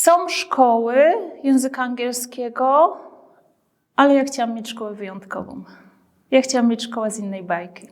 Są szkoły języka angielskiego, ale ja chciałam mieć szkołę wyjątkową. Ja chciałam mieć szkołę z innej bajki.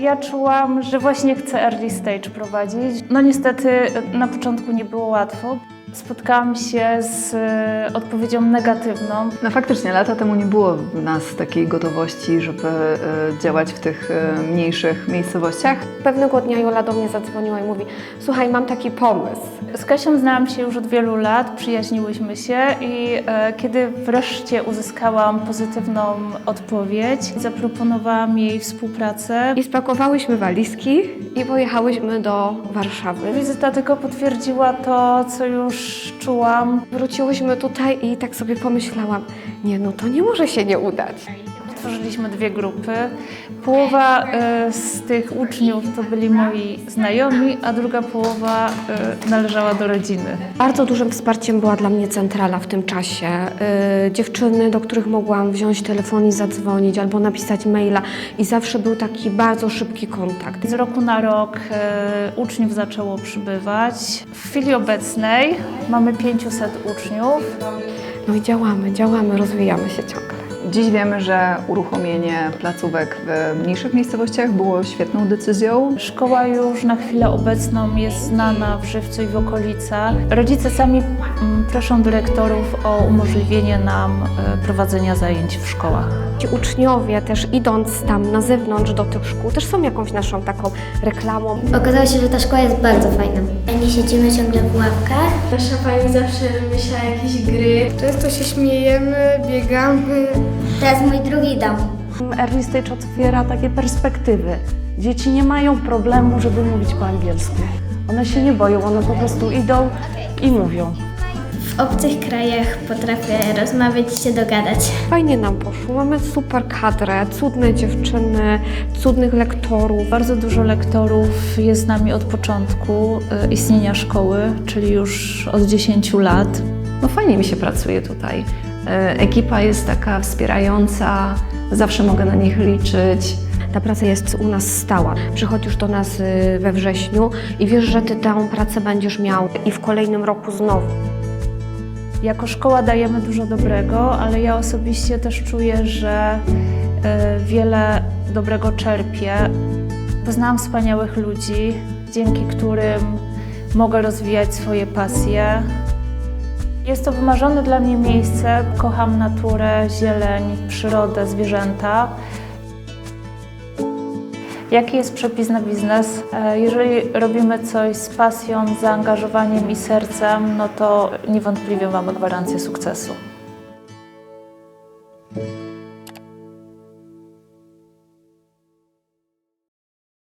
Ja czułam, że właśnie chcę early stage prowadzić. No niestety na początku nie było łatwo. Spotkałam się z e, odpowiedzią negatywną. No faktycznie, lata temu nie było w nas takiej gotowości, żeby e, działać w tych e, mniejszych miejscowościach. Pewnego dnia Jola do mnie zadzwoniła i mówi: Słuchaj, mam taki pomysł. Z Kasią znałam się już od wielu lat, przyjaźniłyśmy się i e, kiedy wreszcie uzyskałam pozytywną odpowiedź, zaproponowałam jej współpracę. I spakowałyśmy walizki i pojechałyśmy do Warszawy. Wizyta tylko potwierdziła to, co już czułam. Wróciłyśmy tutaj i tak sobie pomyślałam: Nie, no to nie może się nie udać. Utworzyliśmy dwie grupy. Połowa e, z tych uczniów to byli moi znajomi, a druga połowa e, należała do rodziny. Bardzo dużym wsparciem była dla mnie centrala w tym czasie. Yy, dziewczyny, do których mogłam wziąć telefon i zadzwonić albo napisać maila, i zawsze był taki bardzo szybki kontakt. Z roku na rok e, uczniów zaczęło przybywać. W chwili obecnej mamy 500 uczniów. No i działamy, działamy, rozwijamy się ciągle. Dziś wiemy, że uruchomienie placówek w mniejszych miejscowościach było świetną decyzją. Szkoła już na chwilę obecną jest znana w Żywcu i w okolicach. Rodzice sami mm, proszą dyrektorów o umożliwienie nam e, prowadzenia zajęć w szkołach. Ci uczniowie też idąc tam na zewnątrz do tych szkół, też są jakąś naszą taką reklamą. Okazało się, że ta szkoła jest bardzo fajna. Nie siedzimy ciągle w ławkach. Nasza pani zawsze wymyśla jakieś gry. Często się śmiejemy, biegamy. To jest mój drugi dom. Early Stage otwiera takie perspektywy. Dzieci nie mają problemu, żeby mówić po angielsku. One się nie boją, one po prostu idą i mówią. W obcych krajach potrafię rozmawiać i się dogadać. Fajnie nam poszło, mamy super kadrę, cudne dziewczyny, cudnych lektorów. Bardzo dużo lektorów jest z nami od początku e, istnienia szkoły, czyli już od 10 lat. No fajnie mi się pracuje tutaj. E, Ekipa jest taka wspierająca, zawsze mogę na nich liczyć. Ta praca jest u nas stała. Przychodź już do nas y, we wrześniu i wiesz, że ty tę pracę będziesz miał i w kolejnym roku znowu. Jako szkoła dajemy dużo dobrego, ale ja osobiście też czuję, że e, wiele dobrego czerpię. Poznałam wspaniałych ludzi, dzięki którym mogę rozwijać swoje pasje. Jest to wymarzone dla mnie miejsce. Kocham naturę, zieleń, przyrodę, zwierzęta. Jaki jest przepis na biznes? E, Jeżeli robimy coś z pasją, zaangażowaniem i sercem, no to niewątpliwie mamy gwarancję sukcesu.